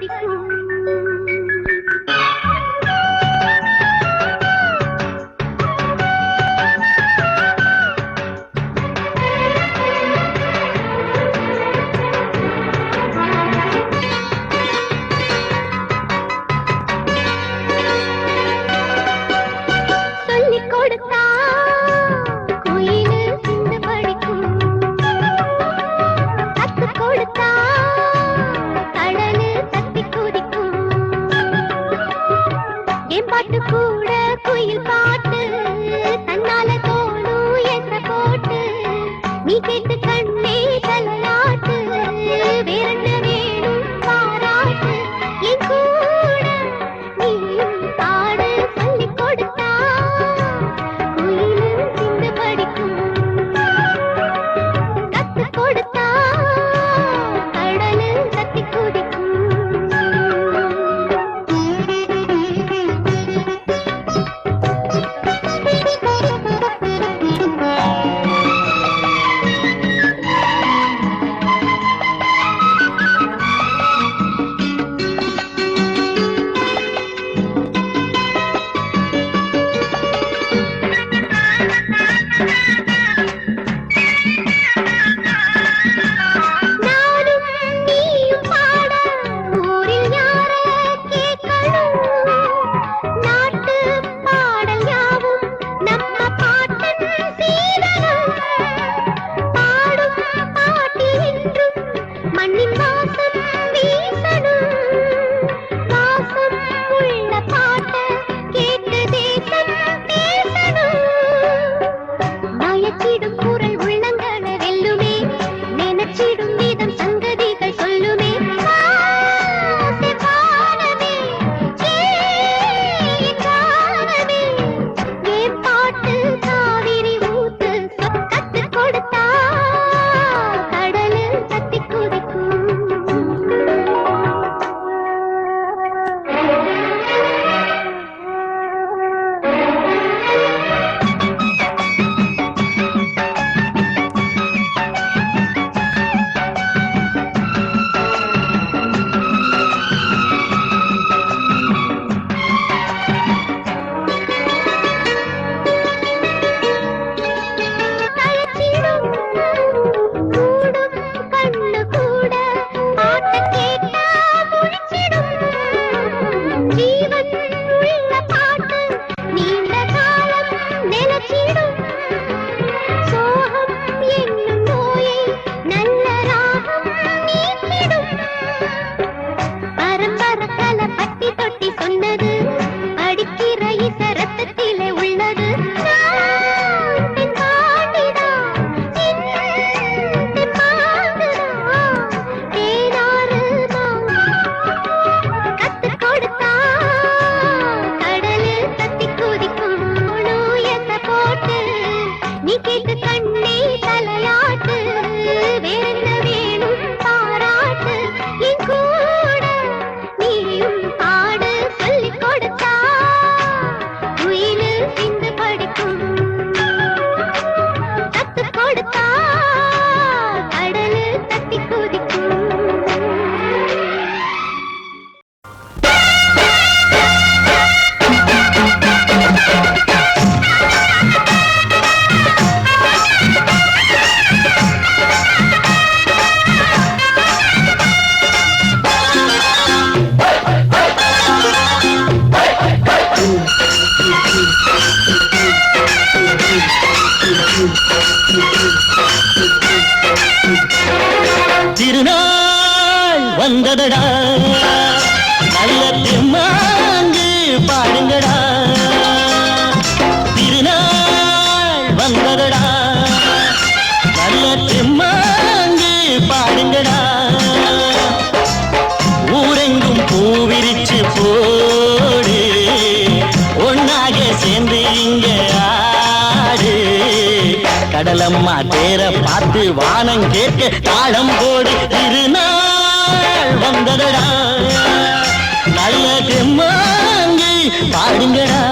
Maricruz. Ticket கண்ணு பாடலம்மா தேர பார்த்து வானம் கேட்க தாளம் போடு. திருநாள் வந்ததடா. நல்ல மாங்கி பாடுங்கடா.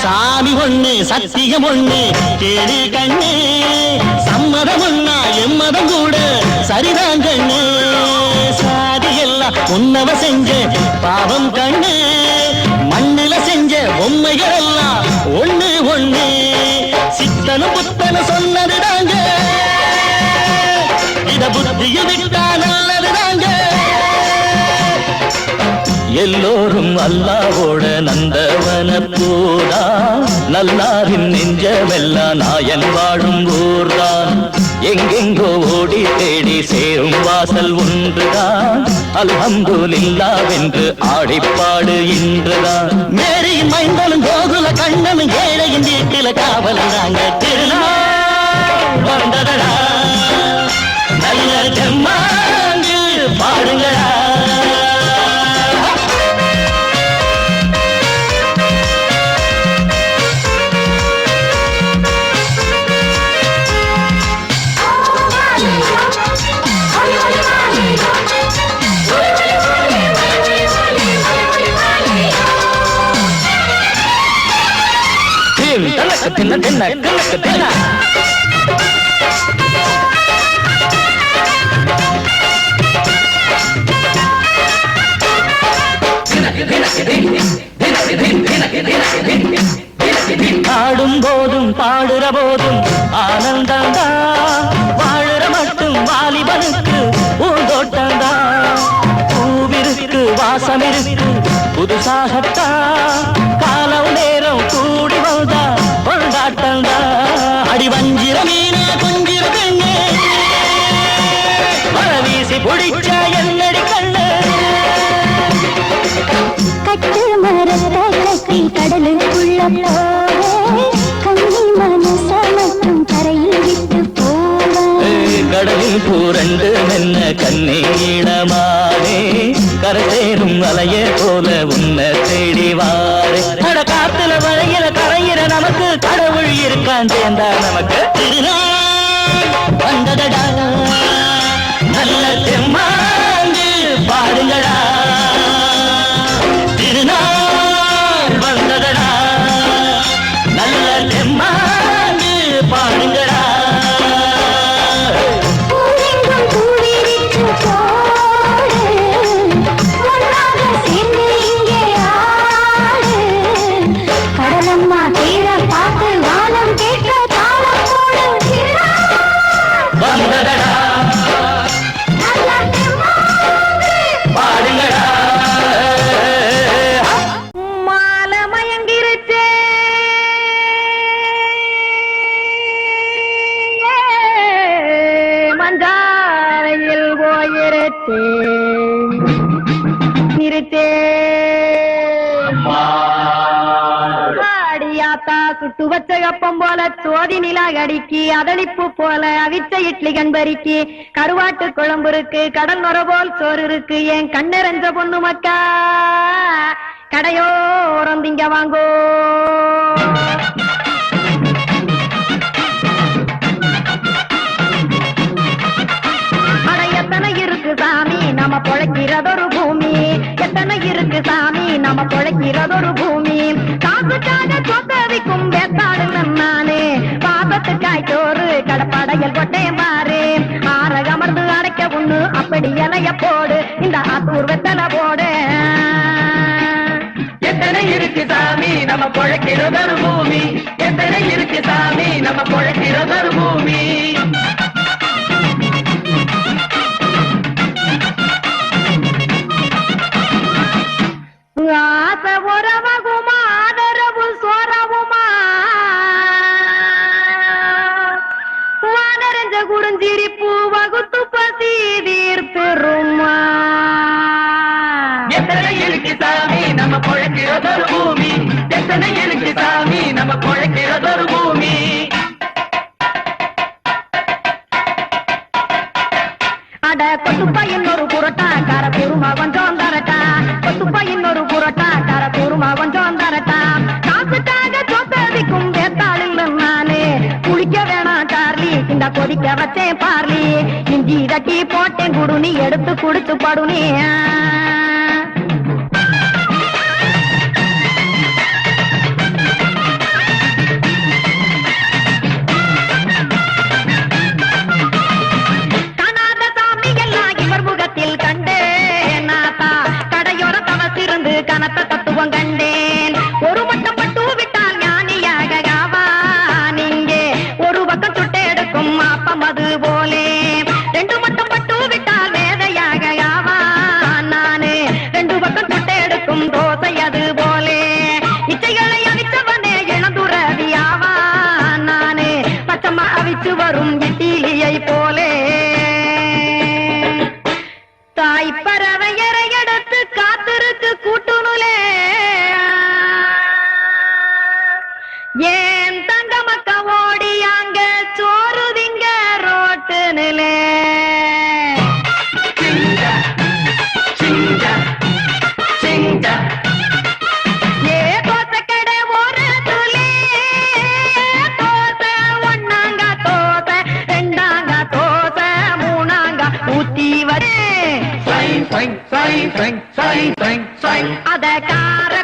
சாமி ஒண்ணு சத்தியம் ஒண்ணு கேடு கண்ணு சம்மதம் ஒண்ணா எம்மதம் கூட சரிதான் கண்ணு. சாதி எல்லாம் உன்னவ செஞ்ச பாவம் கண்ணு. மண்ணில செஞ்ச பொம்மைகள் எல்லாம் ஒண்ணு ஒண்ணு சித்தனும் புத்தனும் சொன்னதுதாங்க. இத புத்தியில் எல்லோரும் அல்லாவோட நந்தவன பூரா நல்லாரின் நெஞ்சமெல்லாம் நாயன் வாழும் ஊர்தான். எங்கெங்கோ ஓடி தேடி சேரும் வாசல் ஒன்றுதான் அல்ஹம்துலில்லாவென்று ஆடிப்பாடு இன்றுதான் மேரியின் மைந்தனும் கோகுல கண்ணனும் ஏழையின் வீட்டில காவல் நாங்க தின்ன தின்ன தின்ன ஆடும் போதும் பாடுற போதும் ஆனந்தம் தான் வாழுற மட்டும் வாலிபனுக்கு பூந்தோட்டம் தான் பூவிருக்கு வாசம் இருக்கு புதுசாகத்தா மீன கொஞ்சிர கண்ணு? மழ வீசி பிடிச்ச என்னடி கண்ணு? கட்டு மரத்தை கட்டி கடலுக்குள்ள போவே. கண்ணி மனச மட்டும் கரையில் விட்டு போவே. கடலில் பூரண்டு மென்ன கண்ணீடமானே கரசேரும் அலைய போல உன்னை தேடி வாரே. அட காத்துல வளையில கரையிற நமக்கு கடவுள் இருக்கான் சேர்ந்தா நமக்கு. திருநாள் வந்ததடா நல்ல போயிருச்சே இருச்சே ஆடியாத்தா சுட்டு வச்ச கப்பம் போல சோதி நிலா கடிக்கு அதளிப்பு போல அவிச்ச இட்லி கண்பறிக்கு கருவாட்டு குழம்பு இருக்கு கடல் நுர போல் சோறு இருக்கு என் கண்ணெறஞ்ச பொண்ணு மக்கா? கடையோரம் திங்க வாங்கோ. இருக்கு சாமி. நம்ம பொழைக்கிறதொரு பூமி. எத்தனை இருக்கு சாமி? நம்ம பொழைக்கிறதொரு பூமி. காசுக்காக சொத்ததிக்கும் வேத்தாடு நானே. பாசத்துக்காய் சோறு கடப்படையல் கொட்டே மாறு. ஆற கமர்ந்து அடைக்க ஒண்ணு அப்படி எனைய போடு. இந்த ஆத்தூர் வெத்தனை போடு. எத்தனை இருக்கு சாமி? நம்ம பொழைக்கிறதொரு பூமி. எத்தனை இருக்கு சாமி? நம்ம பொழைக்கிறதொரு பூமி. எத்தனை இருக்கு சாமி. நம்ம பொழைக்கிறதொரு பூமி. அட கொத்துப்பா இன்னொரு புரட்டா கார பெருமா கொஞ்சம் தரட்டா கொத்துப்பா இன்னொரு புரட்டா கார பெருமா கொஞ்சம் தரட்டா காசுக்காக சொத்ததிக்கும் வேத்தாளில் நானே குளிக்க வேணாம் சார்லி. இந்த கொதிக்க வச்சேன் பார்லி. இஞ்சி தட்டி போட்டேன் குடுனி. எடுத்து குடுத்து படுனி Díganle ya. அத கார